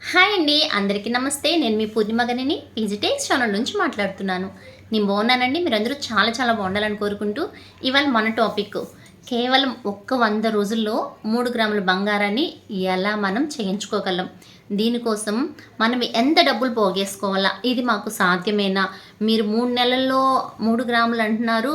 Hi అండి అందరికీ నమస్తే. నేను మీ పూర్ణిమగనిని పిజిటేక్స్ ఛానల్ నుంచి మాట్లాడుతున్నాను. నేను బాగున్నానండి. మీరందరూ చాలా చాలా బాగుండాలని కోరుకుంటూ ఇవాళ మన టాపిక్ కేవలం ఒక్క వంద రోజుల్లో మూడు గ్రాముల బంగారాన్ని ఎలా మనం చేయించుకోగలం? దీనికోసం మనం ఎంత డబ్బులు పోగేసుకోవాలా? ఇది మాకు సాధ్యమేనా? మీరు మూడు నెలల్లో మూడు గ్రాములు అంటున్నారు.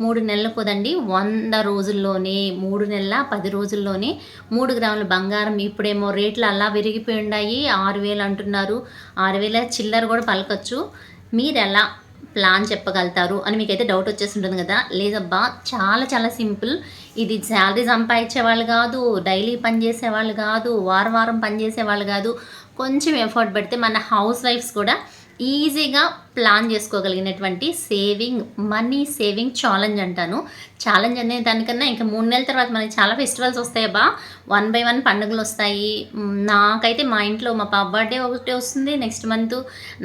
మూడు నెలలు కుదండి. వంద రోజుల్లోనే మూడు నెలల పది రోజుల్లోనే మూడు గ్రాముల బంగారం ఇప్పుడేమో రేట్లు అలా విరిగిపోయి ఉన్నాయి ఆరు వేలు అంటున్నారు. ఆరు వేల చిల్లర కూడా పలకొచ్చు. మీరు ఎలా ప్లాన్ చెప్పగలుగుతారు అని మీకైతే డౌట్ వచ్చేసి ఉంటుంది కదా. లేదబ్బా చాలా చాలా సింపుల్. ఇది శాలరీ సంపాదించే వాళ్ళు కాదు డైలీ పనిచేసే వాళ్ళు కాదు వారం వారం పని చేసే వాళ్ళు కాదు. కొంచెం ఎఫర్ట్ పెడితే మన హౌస్ వైఫ్స్ కూడా ఈజీగా ప్లాన్ చేసుకోగలిగినటువంటి సేవింగ్ మనీ సేవింగ్ ఛాలెంజ్ అంటాను. ఛాలెంజ్ అనే దానికన్నా ఇంకా మూడు నెలల తర్వాత మనకి చాలా ఫెస్టివల్స్ వస్తాయి బా వన్ బై వన్ పండుగలు వస్తాయి. నాకైతే మా ఇంట్లో మా పాప బర్త్డే ఒకటి వస్తుంది నెక్స్ట్ మంత్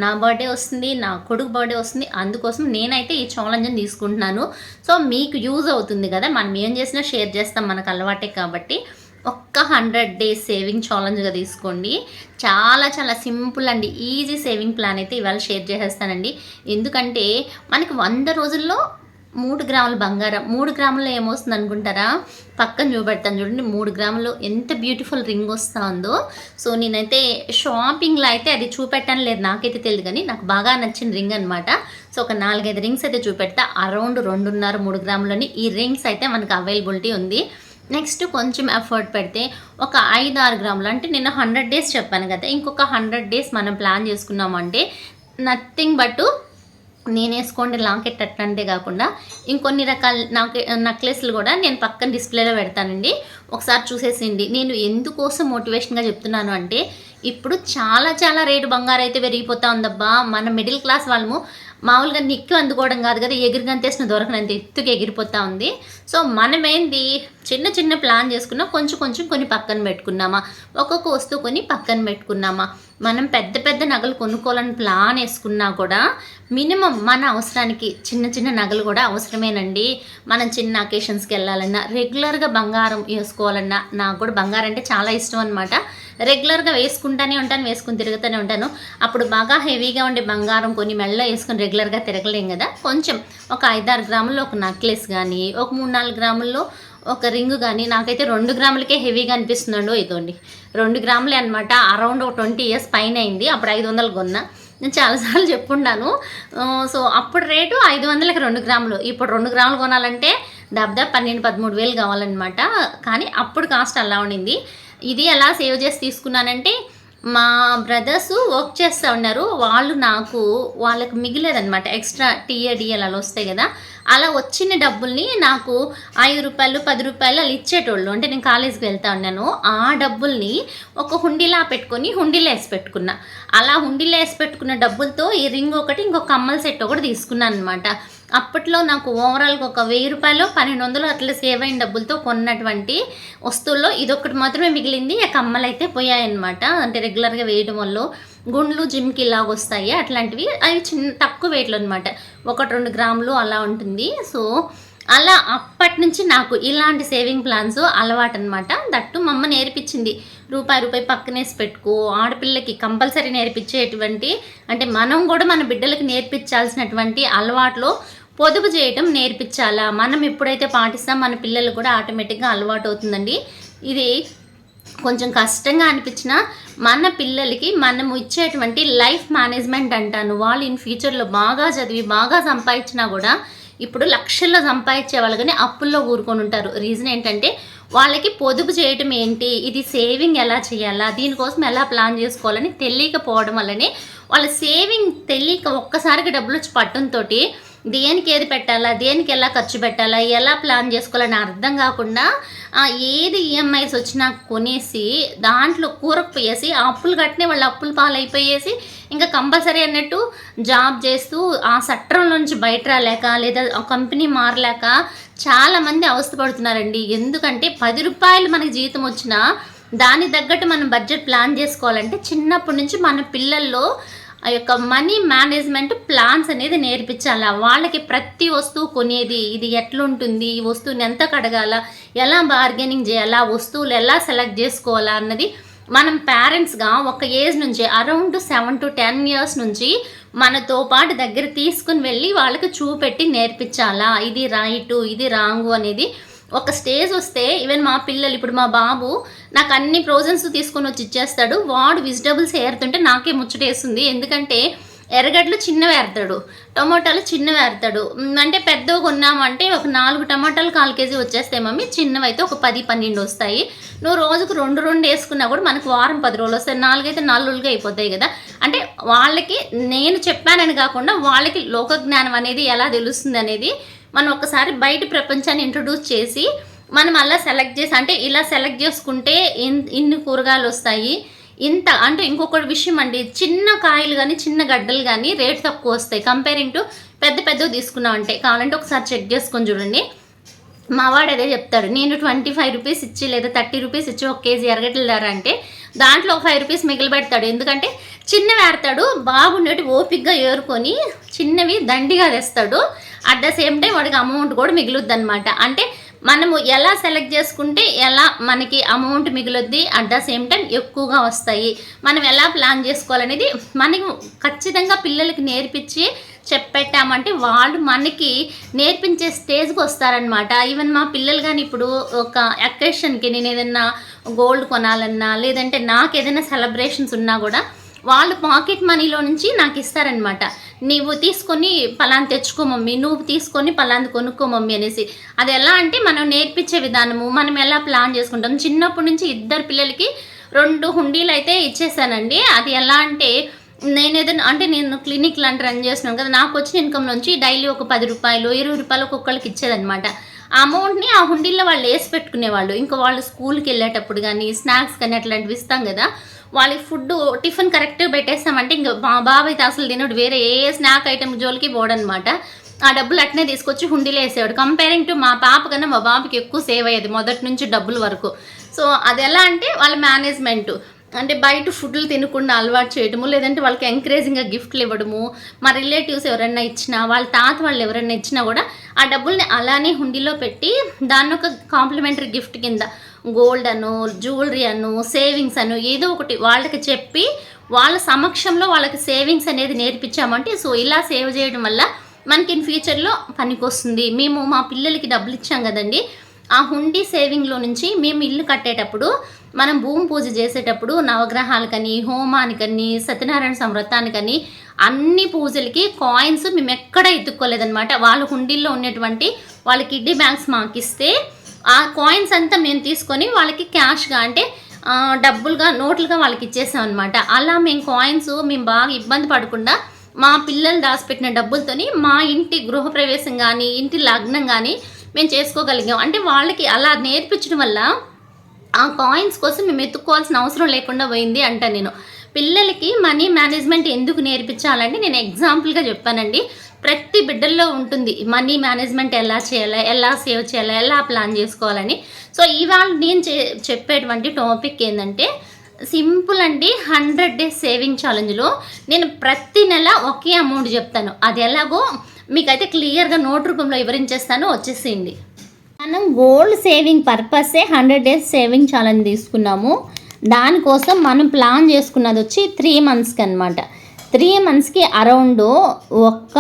నా బర్త్డే వస్తుంది నా కొడుకు బర్త్డే వస్తుంది. అందుకోసం నేనైతే ఈ ఛాలెంజ్ని తీసుకుంటున్నాను. సో మీకు యూజ్ అవుతుంది కదా మనం ఏం చేసినా షేర్ చేస్తాం మనకు అలవాటే కాబట్టి. ఒక్క హండ్రెడ్ డేస్ సేవింగ్ ఛాలెంజ్గా తీసుకోండి. చాలా చాలా సింపుల్ అండి. ఈజీ సేవింగ్ ప్లాన్ అయితే ఇవాళ షేర్ చేసేస్తానండి. ఎందుకంటే మనకి వంద రోజుల్లో మూడు గ్రాముల బంగారం మూడు గ్రాముల్లో ఏమొస్తుంది అనుకుంటారా? పక్కన చూపెడతాను చూడండి. మూడు గ్రాములు ఎంత బ్యూటిఫుల్ రింగ్ వస్తుందో. సో నేనైతే షాపింగ్లో అయితే అది చూపెట్టాను లేదు. నాకైతే తెలియదు కానీ నాకు బాగా నచ్చిన రింగ్ అనమాట సో ఒక నాలుగైదు రింగ్స్ అయితే చూపెడతా. అరౌండ్ రెండున్నర మూడు గ్రాములని ఈ రింగ్స్ అయితే మనకు అవైలబిలిటీ ఉంది. నెక్స్ట్ కొంచెం ఎఫర్ట్ పెడితే ఒక ఐదు ఆరు గ్రాములు అంటే నేను హండ్రెడ్ డేస్ చెప్పాను కదా ఇంకొక హండ్రెడ్ డేస్ మనం ప్లాన్ చేసుకున్నామంటే నథింగ్ బట్ నేను వేసుకోండి లాంకెట్ అట్లాంటిదే కాకుండా ఇంకొన్ని రకాల నాకు నెక్లెస్లు కూడా నేను పక్కన డిస్ప్లేలో పెడతానండి. ఒకసారి చూసేసిండి నేను ఎందుకోసం మోటివేషన్గా చెప్తున్నాను అంటే ఇప్పుడు చాలా చాలా రేటు బంగారం అయితే పెరిగిపోతా ఉందబ్బా. మన మిడిల్ క్లాస్ వాళ్ళము మామూలుగా నిక్కు అందుకోవడం కాదు కదా ఎగిరిగంతేసిన దొరకనంత ఎత్తుకు ఎగిరిపోతా ఉంది. సో మనమేంది? చిన్న చిన్న ప్లాన్ చేసుకున్నా కొంచెం కొంచెం కొన్ని పక్కన పెట్టుకున్నామా. ఒక్కొక్క వస్తువు కొని పక్కన పెట్టుకున్నామా. మనం పెద్ద పెద్ద నగలు కొనుక్కోవాలని ప్లాన్ వేసుకున్నా కూడా మినిమం మన అవసరానికి చిన్న చిన్న నగలు కూడా అవసరమేనండి. మనం చిన్న అకేషన్స్కి వెళ్ళాలన్నా రెగ్యులర్గా బంగారం వేసుకోవాలన్నా నాకు కూడా బంగారం అంటే చాలా ఇష్టం అనమాట రెగ్యులర్గా వేసుకుంటానే ఉంటాను వేసుకుని తిరుగుతూనే ఉంటాను. అప్పుడు బాగా హెవీగా ఉండే బంగారం కొన్ని మెళ్ళ వేసుకుని రెగ్యులర్గా తిరగలేం కదా. కొంచెం ఒక ఐదారు గ్రాముల్లో ఒక నెక్లెస్ కానీ ఒక మూడు నాలుగు గ్రాముల్లో ఒక రింగ్ కానీ నాకైతే రెండు గ్రాములకే హెవీగా అనిపిస్తుందండో ఇదండి రెండు గ్రాములే అనమాట అరౌండ్ ఒక ట్వంటీ ఇయర్స్ పైన అయింది. అప్పుడు ఐదు వందలు కొన్నా. నేను చాలాసార్లు చెప్పుండాను. సో అప్పుడు రేటు ఐదు వందలకి రెండు గ్రాములు. ఇప్పుడు రెండు గ్రాములు కొనాలంటే దాదాపు పన్నెండు పదమూడు వేలు కావాలన్నమాట. కానీ అప్పుడు కాస్ట్ అలా ఉండింది. ఇది ఎలా సేవ్ చేసి తీసుకున్నానంటే మా బ్రదర్స్ వర్క్ చేస్తూ ఉన్నారు. వాళ్ళు నాకు వాళ్ళకి మిగిలేదనమాట ఎక్స్ట్రా టీఏడిఎల్ అలా వస్తాయి కదా. అలా వచ్చిన డబ్బుల్ని నాకు ఐదు రూపాయలు పది రూపాయలు అలా ఇచ్చేటోళ్ళు. అంటే నేను కాలేజీకి వెళ్తా ఉన్నాను. ఆ డబ్బుల్ని ఒక హుండీలా పెట్టుకొని హుండీలో వేసి పెట్టుకున్నా. అలా హుండీలో వేసి పెట్టుకున్న డబ్బులతో ఈ రింగ్ ఒకటి ఇంకొక కమ్మల సెట్ ఒకటి తీసుకున్నాను అనమాట అప్పట్లో నాకు ఓవరాల్గా ఒక వెయ్యి రూపాయలు పన్నెండు వందలు అట్లా సేవ్ అయిన డబ్బులతో కొన్నటువంటి వస్తువుల్లో ఇదొకటి మాత్రమే మిగిలింది. ఆ కమ్మలు అయితే పోయాయన్నమాట. అంటే రెగ్యులర్గా వేయడం వల్ల గుండ్లు జిమ్కి ఇలాగ వస్తాయి అట్లాంటివి. అవి చిన్న తక్కువ వెయిట్లో అనమాట ఒకటి రెండు గ్రాములు అలా ఉంటుంది. సో అలా అప్పటి నుంచి నాకు ఇలాంటి సేవింగ్ ప్లాన్స్ అలవాటు అనమాట దట్టు మా అమ్మ నేర్పించింది. రూపాయి రూపాయి పక్కనేసి పెట్టుకో. ఆడపిల్లకి కంపల్సరీ నేర్పించేటువంటి అంటే మనం కూడా మన బిడ్డలకు నేర్పించాల్సినటువంటి అలవాట్లో పొదుపు చేయటం నేర్పించాలా? మనం ఎప్పుడైతే పాటిస్తాం మన పిల్లలు కూడా ఆటోమేటిక్గా అలవాటు అవుతుందండి ఇది కొంచెం కష్టంగా అనిపించిన మన పిల్లలకి మనము ఇచ్చేటువంటి లైఫ్ మేనేజ్మెంట్ అంటాను. వాళ్ళు ఇన్ ఫ్యూచర్లో బాగా చదివి బాగా సంపాదించినా కూడా ఇప్పుడు లక్షల్లో సంపాదించే వాళ్ళు కానీ అప్పుల్లో ఊరుకొని ఉంటారు. రీజన్ ఏంటంటే వాళ్ళకి పొదుపు చేయటం ఏంటి? ఇది సేవింగ్ ఎలా చేయాలా? దీనికోసం ఎలా ప్లాన్ చేసుకోవాలని తెలియకపోవడం వల్లనే వాళ్ళ సేవింగ్ తెలియక ఒక్కసారిగా డబ్బులు వచ్చి పట్టంతో దేనికి ఏది పెట్టాలా దేనికి ఎలా ఖర్చు పెట్టాలా ఎలా ప్లాన్ చేసుకోవాలని అర్థం కాకుండా ఏది ఈఎంఐస్ వచ్చినా కొనేసి దాంట్లో కూరకుపోయేసి ఆ అప్పులు కట్టిన వాళ్ళు అప్పులు పాలైపోయేసి ఇంకా కంపల్సరీ అన్నట్టు జాబ్ చేస్తూ ఆ సట్రం నుంచి బయట రాలేక లేదా ఆ కంపెనీ మారలేక చాలామంది అవస్థపడుతున్నారండి ఎందుకంటే పది రూపాయలు మనకి జీతం వచ్చినా దానికి తగ్గట్టు మనం బడ్జెట్ ప్లాన్ చేసుకోవాలంటే చిన్నప్పటి నుంచి మన పిల్లల్లో ఆ యొక్క మనీ మేనేజ్మెంట్ ప్లాన్స్ అనేది నేర్పించాల? వాళ్ళకి ప్రతి వస్తువు కొనేది ఇది ఎట్లుంటుంది? ఈ వస్తువుని ఎంత కడగాల? ఎలా బార్గెనింగ్ చేయాలా? వస్తువులు ఎలా సెలెక్ట్ చేసుకోవాలా అన్నది మనం పేరెంట్స్గా ఒక ఏజ్ నుంచి around seven to ten years నుంచి మనతో పాటు దగ్గర తీసుకుని వెళ్ళి వాళ్ళకి చూపెట్టి నేర్పించాలా? ఇది రైటు ఇది రాంగు అనేది ఒక స్టేజ్ వస్తే ఈవెన్ మా పిల్లలు ఇప్పుడు మా బాబు నాకు అన్ని ప్రోజన్స్ తీసుకొని వచ్చి ఇచ్చేస్తాడు. వాడు వెజిటబుల్స్ ఏరుతుంటే నాకే ముచ్చటేస్తుంది ఎందుకంటే ఎర్రగడ్డలు చిన్నవి ఏరుతాడు టొమాటోలు చిన్నవి ఏరుతాడు. అంటే పెద్దవి కొన్నామంటే ఒక నాలుగు టమాటాలు కాలు కేజీ వచ్చేస్తాయి మమ్మీ. చిన్నవి అయితే ఒక పది పన్నెండు వస్తాయి. నువ్వు రోజుకు రెండు రెండు వేసుకున్నా కూడా మనకు వారం పది రోజులు వస్తాయి. నాలుగైతే నాలుగు రోజులుగా అయిపోతాయి కదా. అంటే వాళ్ళకి నేను చెప్పానని కాకుండా వాళ్ళకి లోక జ్ఞానం అనేది ఎలా తెలుస్తుంది అనేది మనం ఒకసారి బయట ప్రపంచాన్ని ఇంట్రొడ్యూస్ చేసి మనం అలా సెలెక్ట్ చేసి అంటే ఇలా సెలెక్ట్ చేసుకుంటే ఇన్ని కూరగాయలు వస్తాయి. ఇంత అంటే ఇంకొకటి విషయం అండి చిన్న కాయలు కానీ చిన్న గడ్డలు కానీ రేట్ తక్కువ వస్తాయి. కంపేరింగ్ టు పెద్ద పెద్దవి తీసుకున్నామంటే కావాలంటే ఒకసారి చెక్ చేసుకొని చూడండి. మా వాడు అదే చెప్తాడు నేను ట్వంటీ ఫైవ్ రూపీస్ ఇచ్చి లేదా థర్టీ రూపీస్ ఇచ్చి ఒక కేజీ ఎరగడ్డలు అంటే దాంట్లో ఒక ఫైవ్ రూపీస్ మిగిలి పెడతాడు. ఎందుకంటే చిన్నవి ఏడతాడు బాగుండేటి ఓపిక్గా ఏరుకొని చిన్నవి దండిగా తెస్తాడు. అట్ ద సేమ్ టైం వాడికి అమౌంట్ కూడా మిగులుద్ది అనమాట అంటే మనము ఎలా సెలెక్ట్ చేసుకుంటే ఎలా మనకి అమౌంట్ మిగులుద్ది అట్ ద సేమ్ టైం ఎక్కువగా వస్తాయి. మనం ఎలా ప్లాన్ చేసుకోవాలనేది మనకి ఖచ్చితంగా పిల్లలకి నేర్పించి చెప్పెట్టామంటే వాళ్ళు మనకి నేర్పించే స్టేజ్కి వస్తారనమాట ఈవెన్ మా పిల్లలు కానీ ఇప్పుడు ఒక అకేషన్కి నేను ఏదైనా గోల్డ్ కొనాలన్నా లేదంటే నాకు ఏదైనా సెలబ్రేషన్స్ ఉన్నా కూడా వాళ్ళు పాకెట్ మనీలో నుంచి నాకు ఇస్తారనమాట నీవు తీసుకొని పలాన్ తెచ్చుకో మమ్మీ నువ్వు తీసుకొని పలాంది కొనుక్కో మమ్మీ అనేసి. అది ఎలా అంటే మనం నేర్పించే విధానము మనం ఎలా ప్లాన్ చేసుకుంటాం. చిన్నప్పటి నుంచి ఇద్దరు పిల్లలకి రెండు హుండీలు అయితే ఇచ్చేసానండి. అది ఎలా అంటే నేను ఏదైనా అంటే నేను క్లినిక్ లాంటి రన్ చేస్తున్నాను కదా నాకు వచ్చిన ఇన్కమ్ నుంచి డైలీ ఒక పది రూపాయలు ఇరవై రూపాయలు ఒక్కొక్కరికి ఇచ్చేదనమాట ఆ అమౌంట్ని ఆ హుండీల్లో వాళ్ళు వేసి పెట్టుకునేవాళ్ళు. ఇంకా వాళ్ళు స్కూల్కి వెళ్ళేటప్పుడు కానీ స్నాక్స్ కానీ అట్లాంటివి ఇస్తాం కదా వాళ్ళకి ఫుడ్ టిఫిన్ కరెక్ట్గా పెట్టేస్తామంటే ఇంకా మా బాబాయ్ అసలు తినడు. వేరే ఏ స్నాక్ ఐటెం జోలికి పోడనమాట ఆ డబ్బులు అట్నే తీసుకొచ్చి హుండీలో వేసేవాడు. కంపేరింగ్ టు మా పాప కన్నా మా బాబుకి ఎక్కువ సేవ్ అయ్యేది మొదటి నుంచి డబ్బుల వరకు. సో అది ఎలా అంటే వాళ్ళ మేనేజ్మెంట్ అంటే బయట ఫుడ్లు తినకుండా అలవాటు చేయడము లేదంటే వాళ్ళకి ఎంకరేజింగ్గా గిఫ్ట్లు ఇవ్వడము మా రిలేటివ్స్ ఎవరైనా ఇచ్చినా వాళ్ళ తాత వాళ్ళు ఎవరైనా ఇచ్చినా కూడా ఆ డబ్బుల్ని అలానే హుండీలో పెట్టి దాన్ని ఒక కాంప్లిమెంటరీ గిఫ్ట్ కింద గోల్డ్ అను జ్యువెలరీ అను సేవింగ్స్ అను ఏదో ఒకటి వాళ్ళకి చెప్పి వాళ్ళ సమక్షంలో వాళ్ళకి సేవింగ్స్ అనేది నేర్పించామంటే సో ఇలా సేవ్ చేయడం వల్ల మనకి ఇన్ ఫ్యూచర్లో పనికొస్తుంది. మేము మా పిల్లలకి డబ్బులు ఇచ్చాం కదండి ఆ హుండీ సేవింగ్లో నుంచి మేము ఇల్లు కట్టేటప్పుడు మనం భూమి పూజ చేసేటప్పుడు నవగ్రహాలకని హోమానికని సత్యనారాయణ సంవ్రతానికని అన్ని పూజలకి కాయిన్స్ మేము ఎక్కడ ఎత్తుక్కోలేదనమాట వాళ్ళ హుండీల్లో ఉన్నటువంటి వాళ్ళ కిడ్నీ బ్యాంక్స్ మాకు ఇస్తే ఆ కాయిన్స్ అంతా మేము తీసుకొని వాళ్ళకి క్యాష్గా అంటే డబ్బులుగా నోట్లుగా వాళ్ళకి ఇచ్చేసాం అనమాట అలా మేము కాయిన్స్ మేము బాగా ఇబ్బంది పడకుండా మా పిల్లలు దాచిపెట్టిన డబ్బులతోని మా ఇంటి గృహప్రవేశం కానీ ఇంటి లగ్నం కానీ మేము చేసుకోగలిగాం. అంటే వాళ్ళకి అలా నేర్పించడం వల్ల ఆ కాయిన్స్ కోసం మేము ఎత్తుక్కోవాల్సిన అవసరం లేకుండా పోయింది అంట నేను. పిల్లలకి మనీ మేనేజ్మెంట్ ఎందుకు నేర్పించాలంటే నేను ఎగ్జాంపుల్గా చెప్పానండి. ప్రతి బిడ్డల్లో ఉంటుంది మనీ మేనేజ్మెంట్ ఎలా చేయాలి ఎలా సేవ్ చేయాలి ఎలా ప్లాన్ చేసుకోవాలని. సో ఇవాళ నేను చెప్పేటువంటి టాపిక్ ఏంటంటే సింపుల్ అండి హండ్రెడ్ డేస్ సేవింగ్ ఛాలెంజ్లో నేను ప్రతి నెల ఒకే అమౌంట్ చెప్తాను. అది ఎలాగో మీకైతే క్లియర్గా నోట్ రూపంలో వివరించేస్తాను. వచ్చేసేయండి. మనం గోల్డ్ సేవింగ్ పర్పసే హండ్రెడ్ డేస్ సేవింగ్ ఛాలెంజ్ తీసుకున్నాము. దానికోసం మనం ప్లాన్ చేసుకున్నది వచ్చి త్రీ మంత్స్కి అనమాట త్రీ మంత్స్కి అరౌండ్ ఒక్క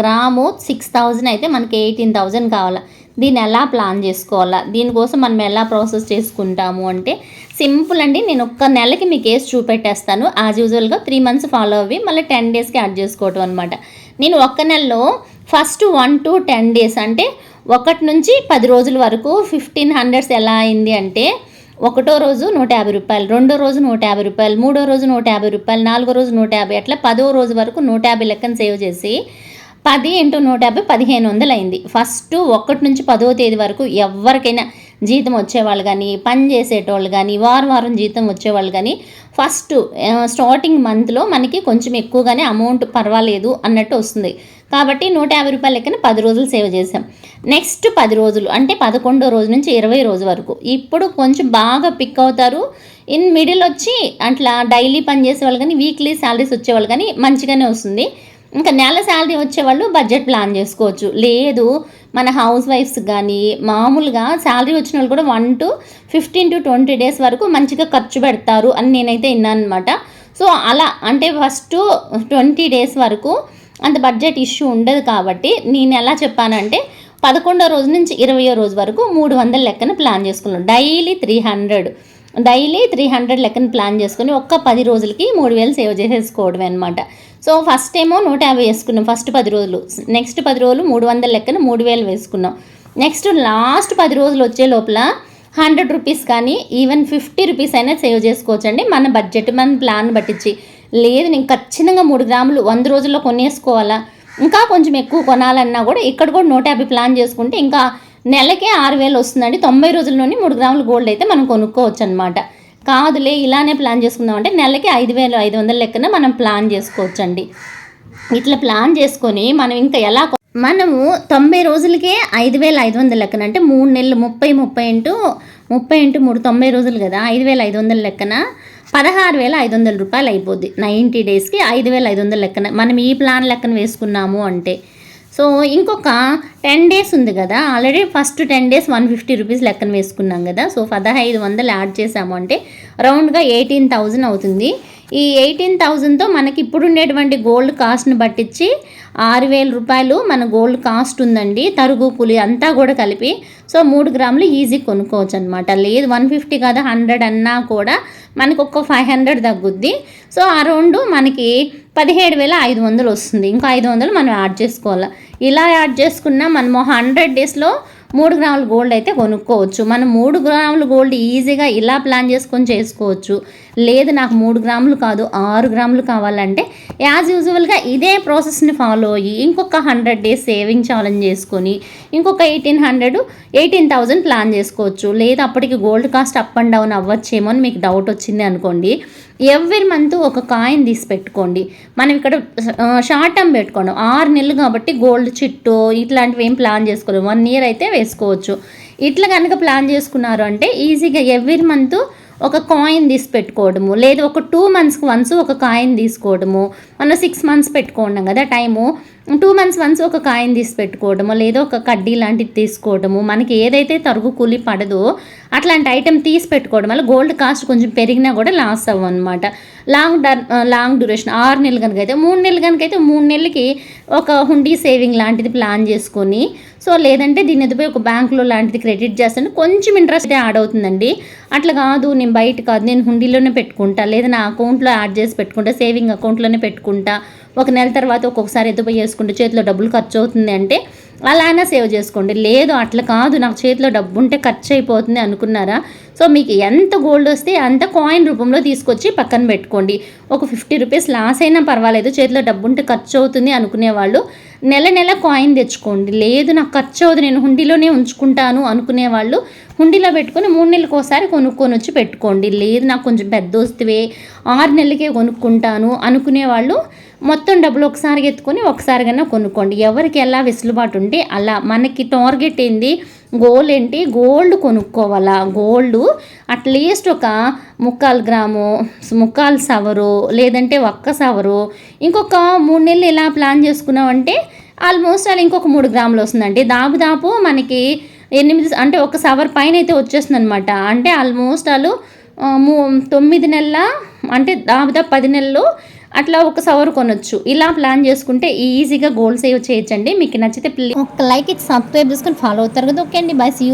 గ్రాము సిక్స్ థౌజండ్ అయితే మనకి ఎయిటీన్ థౌజండ్ కావాలి. దీన్ని ఎలా ప్లాన్ చేసుకోవాలా? దీనికోసం మనం ఎలా ప్రాసెస్ చేసుకుంటాము అంటే సింపుల్ అండి. నేను ఒక్క నెలకి మీకు వేసి చూపెట్టేస్తాను. యాజ్ యూజువల్గా త్రీ మంత్స్ ఫాలో అవ్వి మళ్ళీ టెన్ డేస్కి యాడ్ చేసుకోవటం అనమాట నేను ఒక్క నెలలో first one to ten days అంటే ఒకటి నుంచి పది రోజుల వరకు ఫిఫ్టీన్ హండ్రెడ్స్ ఎలా అయింది అంటే ఒకటో రోజు నూట యాభై రూపాయలు రెండో రోజు నూట యాభై రూపాయలు మూడో రోజు నూట యాభై రూపాయలు నాలుగో రోజు నూట యాభై అట్లా పదో రోజు వరకు నూట యాభై లెక్కన సేవ్ చేసి పది ఇంటూ నూట యాభై పదిహేను వందలు అయింది. ఫస్ట్ ఒకటి నుంచి పదో తేదీ వరకు ఎవరికైనా జీతం వచ్చేవాళ్ళు కానీ పని చేసేటోళ్ళు కానీ వారం వారం జీతం వచ్చేవాళ్ళు కానీ ఫస్ట్ స్టార్టింగ్ మంత్లో మనకి కొంచెం ఎక్కువగానే అమౌంట్ పర్వాలేదు అన్నట్టు వస్తుంది. కాబట్టి నూట యాభై రూపాయల లెక్కన పది రోజులు సేవ్ చేసాం నెక్స్ట్ పది రోజులు అంటే పదకొండో రోజు నుంచి ఇరవై రోజు వరకు. ఇప్పుడు కొంచెం బాగా పిక్ అవుతారు. ఇన్ మిడిల్ వచ్చి అట్లా డైలీ పని చేసే వాళ్ళు కానీ వీక్లీ శాలరీస్ వచ్చేవాళ్ళు కానీ మంచిగానే వస్తుంది. ఇంకా నెల శాలరీ వచ్చేవాళ్ళు బడ్జెట్ ప్లాన్ చేసుకోవచ్చు. లేదు మన హౌస్ వైఫ్స్ కానీ మామూలుగా శాలరీ వచ్చిన వాళ్ళు కూడా one to fifteen to twenty days వరకు మంచిగా ఖర్చు పెడతారు అని నేనైతే విన్నాను అనమాట సో అలా అంటే ఫస్ట్ ట్వంటీ డేస్ వరకు అంత బడ్జెట్ ఇష్యూ ఉండదు కాబట్టి నేను ఎలా చెప్పానంటే పదకొండో రోజు నుంచి ఇరవయో రోజు వరకు మూడు వందల లెక్కన ప్లాన్ చేసుకున్నాం daily three hundred daily three hundred లెక్కన ప్లాన్ చేసుకుని ఒక్క పది రోజులకి మూడు వేలు సేవ్ చేసేసుకోవడమే అనమాట సో ఫస్ట్ ఏమో నూట యాభై వేసుకున్నాం ఫస్ట్ పది రోజులు. నెక్స్ట్ పది రోజులు మూడు వందల లెక్కన మూడు వేలు వేసుకున్నాం. నెక్స్ట్ లాస్ట్ పది రోజులు వచ్చే లోపల హండ్రెడ్ రూపీస్ కానీ ఈవెన్ ఫిఫ్టీ రూపీస్ అయినా సేవ్ చేసుకోవచ్చండి. మన బడ్జెట్ మన ప్లాన్ పట్టించి లేదు నేను ఖచ్చితంగా మూడు గ్రాములు వంద రోజుల్లో కొనేసుకోవాలా? ఇంకా కొంచెం ఎక్కువ కొనాలన్నా కూడా ఇక్కడ కూడా నూట యాభై ప్లాన్ చేసుకుంటే ఇంకా నెలకే ఆరు వేలు వస్తుందండి. తొంభై రోజుల్లోనే మూడు గ్రాముల గోల్డ్ అయితే మనం కొనుక్కోవచ్చు అనమాట కాదులే ఇలానే ప్లాన్ చేసుకుందామంటే నెలకి ఐదు వేలు ఐదు వందల లెక్కన మనం ప్లాన్ చేసుకోవచ్చండి. ఇట్లా ప్లాన్ చేసుకొని మనం ఇంకా ఎలా మనము తొంభై రోజులకే ఐదు వేల ఐదు వందల లెక్కన అంటే మూడు నెలలు ముప్పై ముప్పై ఇంటూ ముప్పై ఇంటూ మూడు తొంభై రోజులు కదా ఐదు వేల ఐదు వందల లెక్కన పదహారు వేల ఐదు వందల రూపాయలు అయిపోద్ది. నైంటీ డేస్కి ఐదు వేల ఐదు వందల లెక్కన మనం ఈ ప్లాన్ లెక్కన వేసుకున్నాము అంటే. సో ఇంకొక టెన్ డేస్ ఉంది కదా. Already first ten days one fifty rupees లెక్కన వేసుకున్నాం కదా. సో పదహైదు వందలు యాడ్ చేసాము అంటే రౌండ్గా ఎయిటీన్ థౌజండ్ అవుతుంది. ఈ ఎయిటీన్ థౌజండ్తో మనకి ఇప్పుడు ఉండేటువంటి గోల్డ్ కాస్ట్ని పట్టించి ఆరు వేల రూపాయలు మన గోల్డ్ కాస్ట్ ఉందండి. తరుగు పులి అంతా కూడా కలిపి సో మూడు గ్రాములు ఈజీ కొనుక్కోవచ్చు అనమాట లేదు వన్ ఫిఫ్టీ కదా హండ్రెడ్ అన్నా కూడా మనకు ఒక ఫైవ్ హండ్రెడ్ తగ్గుద్ది. సో అరౌండ్ మనకి పదిహేడు వేల ఐదు వందలు వస్తుంది. ఇంకా ఐదు వందలు మనం యాడ్ చేసుకోవాలి? ఇలా యాడ్ చేసుకున్నా మనము హండ్రెడ్ డేస్లో మూడు గ్రాముల గోల్డ్ అయితే కొనుక్కోవచ్చు. మనం మూడు గ్రాముల గోల్డ్ ఈజీగా ఇలా ప్లాన్ చేసుకొని చేసుకోవచ్చు. లేదు నాకు మూడు గ్రాములు కాదు ఆరు గ్రాములు కావాలంటే యాజ్ యూజువల్గా ఇదే ప్రాసెస్ని ఫాలో అయ్యి ఇంకొక హండ్రెడ్ డేస్ సేవింగ్ ఛాలెంజ్ చేసుకొని ఇంకొక eighteen hundred eighteen thousand plan చేసుకోవచ్చు. లేదా అప్పటికి gold cost up and down అవ్వచ్చేమో అని మీకు డౌట్ వచ్చింది అనుకోండి. ఎవ్రీ మంత్ ఒక కాయిన్ తీసి పెట్టుకోండి. మనం ఇక్కడ షార్ట్ టర్మ్ పెట్టుకోండి. ఆరు నెలలు కాబట్టి గోల్డ్ చిట్టు ఇట్లాంటివి ఏం ప్లాన్ చేసుకోలేము. వన్ ఇయర్ అయితే వేసుకోవచ్చు. ఇట్లా కనుక ప్లాన్ చేసుకున్నారు అంటే ఈజీగా ఎవ్రీ మంత్ ఒక కాయిన్ తీసి పెట్టుకోవడము లేదు ఒక టూ మంత్స్కి వన్స్ ఒక కాయిన్ తీసుకోవడము మనం సిక్స్ మంత్స్ పెట్టుకోండం కదా టైము టూ మంత్స్ వన్స్ ఒక కాయిన్ తీసి పెట్టుకోవడము లేదా ఒక కడ్డీ లాంటిది తీసుకోవడము మనకి ఏదైతే తరుగు కూలి పడదో అట్లాంటి ఐటెం తీసి పెట్టుకోవడం వల్ల గోల్డ్ కాస్ట్ కొంచెం పెరిగినా కూడా లాస్ అవ్వం అనమాట లాంగ్ డర్ లాంగ్ డ్యూరేషన్ ఆరు నెలలు కనుక అయితే మూడు నెలలు కనుక అయితే మూడు నెలలకి ఒక హుండీ సేవింగ్ లాంటిది ప్లాన్ చేసుకొని సో లేదంటే దీని ఎదుపై ఒక బ్యాంకులో లాంటిది క్రెడిట్ చేస్తాను కొంచెం ఇంట్రెస్ట్ యాడ్ అవుతుందండి. అట్లా కాదు నేను బయట కాదు నేను హుండీలోనే పెట్టుకుంటా లేదా నా అకౌంట్లో యాడ్ చేసి పెట్టుకుంటా సేవింగ్ అకౌంట్లోనే పెట్టుకుంటా ఒక నెల తర్వాత ఒక్కొక్కసారి ఎదుపై చేసుకుంటే చేతిలో డబ్బులు ఖర్చు అవుతుంది అంటే అలా అయినా సేవ్ చేసుకోండి. లేదు అట్లా కాదు. నాకు చేతిలో డబ్బు ఉంటే ఖర్చు అయిపోతుంది అనుకున్నారా? సో మీకు ఎంత గోల్డ్ వస్తే అంత కాయిన్ రూపంలో తీసుకొచ్చి పక్కన పెట్టుకోండి. ఒక ఫిఫ్టీ రూపీస్ లాస్ అయినా పర్వాలేదు. చేతిలో డబ్బు ఉంటే ఖర్చు అవుతుంది అనుకునే వాళ్ళు నెల నెల కాయిన్ తెచ్చుకోండి. లేదు నాకు ఖర్చు అవుతుంది నేను హుండీలోనే ఉంచుకుంటాను అనుకునే వాళ్ళు హుండీలో పెట్టుకొని మూడు నెలలకు ఒకసారి కొనుక్కొని వచ్చి పెట్టుకోండి. లేదు నాకు కొంచెం పెద్ద వస్తువే ఆరు నెలలకే కొనుక్కుంటాను అనుకునే వాళ్ళు మొత్తం డబ్బులు ఒకసారి ఎత్తుకొని ఒకసారిగానే కొనుక్కోండి. ఎవరికి ఎలా వెసులుబాటు ఉంటే అలా. మనకి టార్గెట్ ఏంది? గోల్ ఏంటి? గోల్డ్ కొనుక్కోవాలా? గోల్డ్ అట్లీస్ట్ ఒక ముక్కాలు గ్రాము ముక్కాలు సవరు లేదంటే ఒక్క సవరు ఇంకొక మూడు నెలలు ఇలా ప్లాన్ చేసుకున్నామంటే ఆల్మోస్ట్ అలా ఇంకొక మూడు గ్రాములు వస్తుందండి. దాదాపు మనకి ఎనిమిది అంటే ఒక సవర్ పైన అయితే వచ్చేస్తుంది అనమాట అంటే ఆల్మోస్ట్ వాళ్ళు మూ తొమ్మిది నెలల అంటే దాదాపు పది నెలలు అట్లా ఒక సవర్ కొనొచ్చు. ఇలా ప్లాన్ చేసుకుంటే ఈజీగా గోల్ సేవ్ చేయొచ్చండి. మీకు నచ్చితే ప్లీజ్. ఒక లైక్ ఇచ్చి సబ్స్క్రైబ్ చేసుకుని ఫాలో అవుతారు కదా. ఓకే అండి. బై. సీ